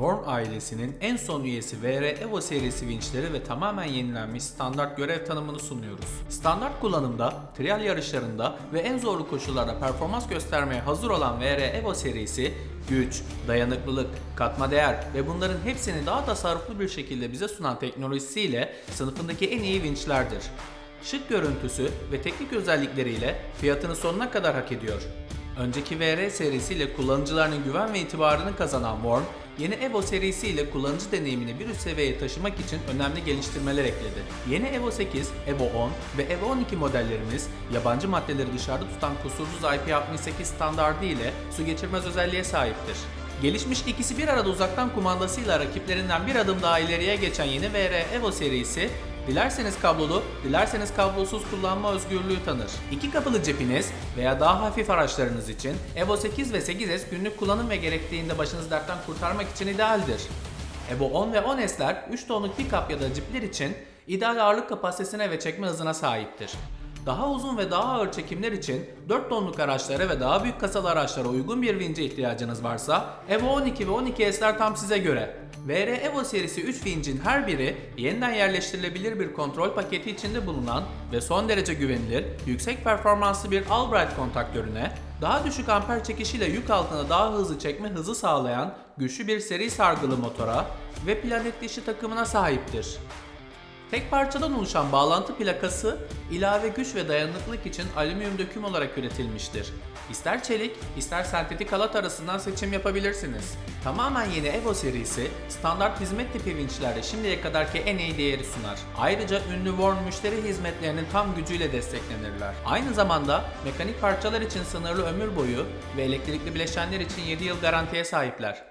Worm ailesinin en son üyesi VR Evo serisi vinçleri ve tamamen yenilenmiş standart görev tanımını sunuyoruz. Standart kullanımda, trial yarışlarında ve en zorlu koşullarda performans göstermeye hazır olan VR Evo serisi güç, dayanıklılık, katma değer ve bunların hepsini daha tasarruflu bir şekilde bize sunan teknolojisiyle sınıfındaki en iyi vinçlerdir. Şık görüntüsü ve teknik özellikleriyle fiyatını sonuna kadar hak ediyor. Önceki VR serisiyle kullanıcılarının güven ve itibarını kazanan Worm, yeni Evo serisiyle kullanıcı deneyimini bir üst seviyeye taşımak için önemli geliştirmeler ekledi. Yeni Evo 8, Evo 10 ve Evo 12 modellerimiz yabancı maddeleri dışarıda tutan kusursuz IP68 standardı ile su geçirmez özelliğe sahiptir. Gelişmiş ikisi bir arada uzaktan kumandasıyla rakiplerinden bir adım daha ileriye geçen yeni VR Evo serisi Dilerseniz kablolu, dilerseniz kablosuz kullanma özgürlüğü tanır. İki kapılı cepiniz veya daha hafif araçlarınız için Evo 8 ve 8S günlük kullanım ve gerektiğinde başınızı dertten kurtarmak için idealdir. Evo 10 ve 10S'ler 3 tonluk pick-up ya da cipler için ideal ağırlık kapasitesine ve çekme hızına sahiptir. Daha uzun ve daha ağır çekimler için 4 tonluk araçlara ve daha büyük kasalı araçlara uygun bir vince ihtiyacınız varsa Evo 12 ve 12S'ler tam size göre. VR Evo serisi 3 vincin her biri yeniden yerleştirilebilir bir kontrol paketi içinde bulunan ve son derece güvenilir, yüksek performanslı bir Albright kontaktörüne, daha düşük amper çekişiyle yük altına daha hızlı çekme hızı sağlayan güçlü bir seri sargılı motora ve planet dişi takımına sahiptir. Tek parçadan oluşan bağlantı plakası ilave güç ve dayanıklılık için alüminyum döküm olarak üretilmiştir. İster çelik, ister sentetik halat arasından seçim yapabilirsiniz. Tamamen yeni Evo serisi, standart hizmet tipi vinçlerde şimdiye kadarki en iyi değeri sunar. Ayrıca ünlü Warn müşteri hizmetlerinin tam gücüyle desteklenirler. Aynı zamanda mekanik parçalar için sınırlı ömür boyu ve elektrikli bileşenler için 7 yıl garantiye sahipler.